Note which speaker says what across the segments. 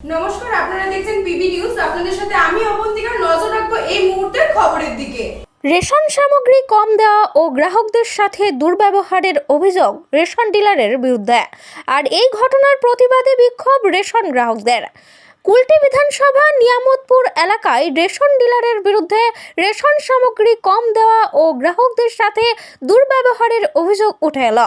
Speaker 1: নমস্কার, আপনারা দেখছেন পিবি নিউজ। আপনাদের সাথে আমি নজর রাখব এই মুহূর্তের খবরের দিকে।
Speaker 2: রেশন সামগ্রী কম দেওয়া ও গ্রাহকদের সাথে দুর্ব্যবহারের অভিযোগ রেশন ডিলারের বিরুদ্ধে। আর এই ঘটনার প্রতিবাদে বিক্ষোভ রেশন গ্রাহকদের। কুলটি বিধানসভা নিয়ামতপুর এলাকায় রেশন ডিলারের বিরুদ্ধে রেশন সামগ্রী কম দেওয়া ও গ্রাহকদের সাথে দুর্ব্যবহারের অভিযোগ উঠে এল।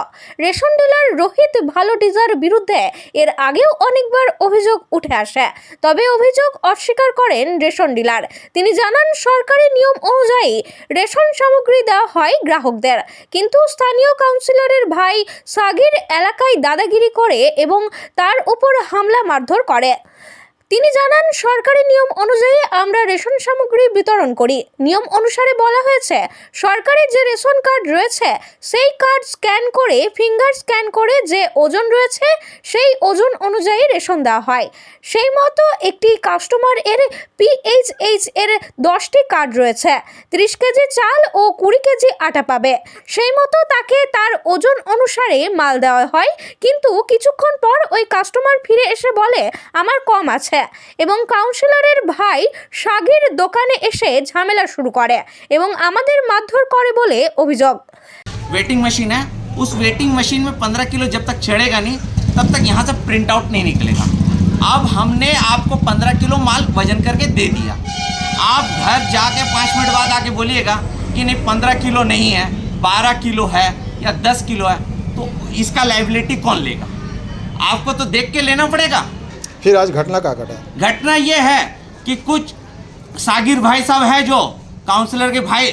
Speaker 2: রেশন ডিলার রোহিত ভালো ডিজার বিরুদ্ধে এর আগেও অনেকবার অভিযোগ উঠে আসে। তবে অভিযোগ অস্বীকার করেন রেশন ডিলার। তিনি জানান, সরকারি নিয়ম অনুযায়ী রেশন সামগ্রী দেওয়া হয় গ্রাহকদের। কিন্তু স্থানীয় কাউন্সিলরের ভাই সাগির এলাকায় দাদাগিরি করে এবং তার উপর হামলা মারধর করে। তিনি জানান, সরকারি নিয়ম অনুযায়ী আমরা রেশন সামগ্রী বিতরণ করি। নিয়ম অনুসারে বলা হয়েছে, সরকারি যে রেশন কার্ড রয়েছে, সেই কার্ড স্ক্যান করে, ফিঙ্গার স্ক্যান করে যে ওজন রয়েছে, সেই ওজন অনুযায়ী রেশন দেওয়া হয়। সেই মতো একটি কাস্টমার এর পিএইচএইচ এর দশটি কার্ড রয়েছে, ত্রিশ কেজি চাল ও কুড়ি কেজি আটা পাবে। সেই মতো তাকে তার ওজন অনুসারে মাল দেওয়া হয়। কিন্তু কিছুক্ষণ পর ওই কাস্টমার ফিরে এসে বলে, আমার কম আছে। এবং কাউন্সিলরের ভাই সাগির দোকানে এসে ঝামেলা শুরু করে এবং আমাদের মারধর করে বলে অভিযোগ
Speaker 3: वेटिंग मशीन है उस वेटिंग मशीन में पंद्रह किलो जब तक चढ़ेगा नहीं तब तक यहाँ से प्रिंट आउट नहीं निकलेगा अब हमने आपको पंद्रह किलो माल वजन करके दे दिया आप घर जाके पाँच मिनट बाद आके बोलिएगा कि नहीं पंद्रह किलो नहीं है बारह किलो है या दस किलो है तो इसका लाइबिलिटी कौन लेगा आपको तो देख के लेना पड़ेगा
Speaker 4: फिर आज घटना का घटा?
Speaker 3: घटना ये है कि कुछ सागिर भाई साहब है जो काउंसलर के भाई,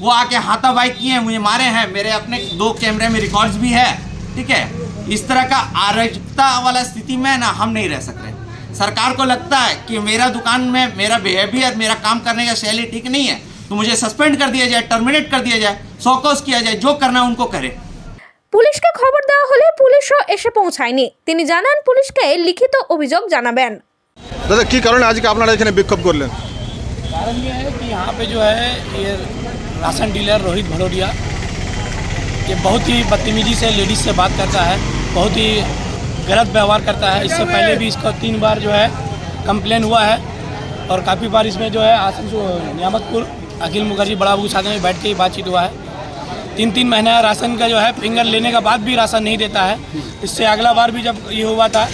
Speaker 3: वो आके हाथापाई किए हैं, मुझे मारे हैं। मेरे अपने दो कैमरे में रिकॉर्ड्स भी है, ठीक है? इस तरह का अराजकता वाला स्थिति में ना हम नहीं रह सकते। सरकार को लगता है कि मेरा दुकान में मेरा बिहेवियर मेरा काम करने का शैली ठीक नहीं है तो मुझे सस्पेंड कर दिया जाए टर्मिनेट कर दिया जाए सौकोस किया जाए, जो करना उनको करे।
Speaker 2: পুলিশকে খবর দেওয়া হলে পুলিশও এসে পৌঁছায়নি তিনি জানান পুলিশকে লিখিত অভিযোগ জানাবেন
Speaker 4: দাদা কি কারণে আজকে আপনারা এখানে বিক্ষোভ করলেন
Speaker 5: कारण ये है कि यहाँ पे जो है ये राशन डीलर रोहित भड़ोरिया ये बहुत ही बदतमीजी से लेडीज से बात करता है बहुत ही गलत व्यवहार करता है इससे पहले भी इसका तीन बार जो है कंप्लेन हुआ है और काफ़ी बार इसमें जो है आसनसोल नियामतपुर अखिल मुखर्जी बड़ा बाबू साथ में बैठ के ही बातचीत हुआ है तीन तीन महीना राशन का जो है फिंगर लेने का बाद भी राशन नहीं देता है इससे अगला बार भी जब ये हुआ था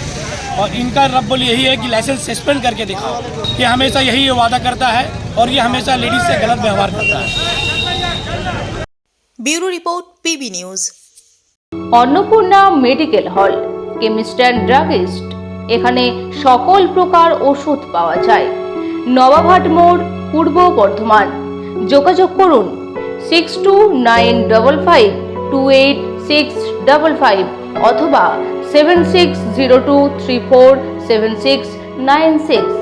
Speaker 5: और इनका रब बोल यही है कि लाइसेंस सस्पेंड करके दिखाओ ये हमेशा यही वादा करता है और ये हमेशा लेडीज से गलत व्यवहार करता है
Speaker 6: bureau report PB news
Speaker 2: Annapurna medical hall chemist and druggist এখানে সকল প্রকার ওষুধ পাওয়া যায় নবাবহাট মোড় পূর্ব বর্ধমান যোগাযোগ করুন six two nine double five two eight six double five অথবা seven six zero two three four seven six nine six